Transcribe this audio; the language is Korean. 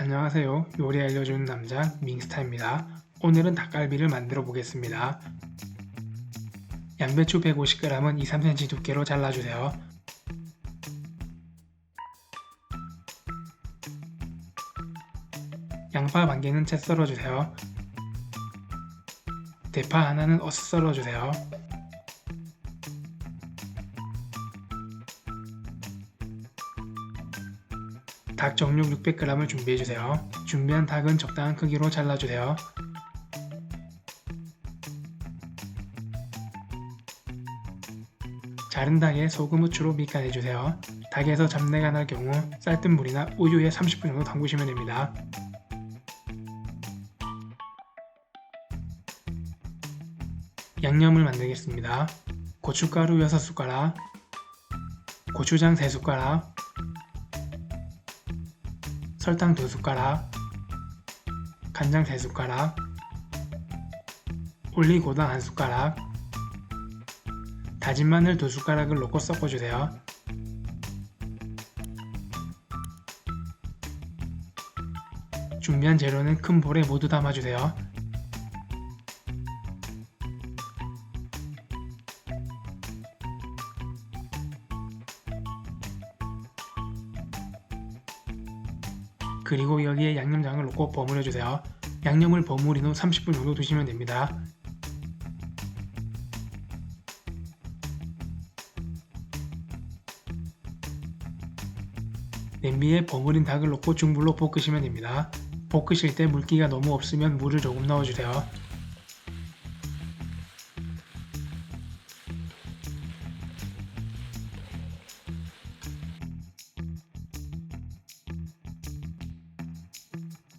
안녕하세요. 요리 알려주는 남자 밍스타입니다. 오늘은 닭갈비를 만들어 보겠습니다. 양배추 150g은 2, 3cm 두께로 잘라주세요. 양파 반 개는 채 썰어주세요. 대파 하나는 어슷 썰어주세요. 닭 정육 600g을 준비해주세요. 준비한 닭은 적당한 크기로 잘라주세요. 자른 닭에 소금, 후추로 밑간해주세요. 닭에서 잡내가 날 경우 쌀뜨 물이나 우유에 30분 정도 담그시면 됩니다. 양념을 만들겠습니다. 고춧가루 6숟가락, 고추장 3숟가락, 설탕 2숟가락, 간장 3숟가락, 올리고당 1숟가락, 다진 마늘 2숟가락을 넣고 섞어주세요. 준비한 재료는 큰 볼에 모두 담아주세요. 그리고 여기에 양념장을 넣고 버무려 주세요. 양념을 버무린 후 30분 정도 두시면 됩니다. 냄비에 버무린 닭을 넣고 중불로 볶으시면 됩니다. 볶으실 때 물기가 너무 없으면 물을 조금 넣어주세요.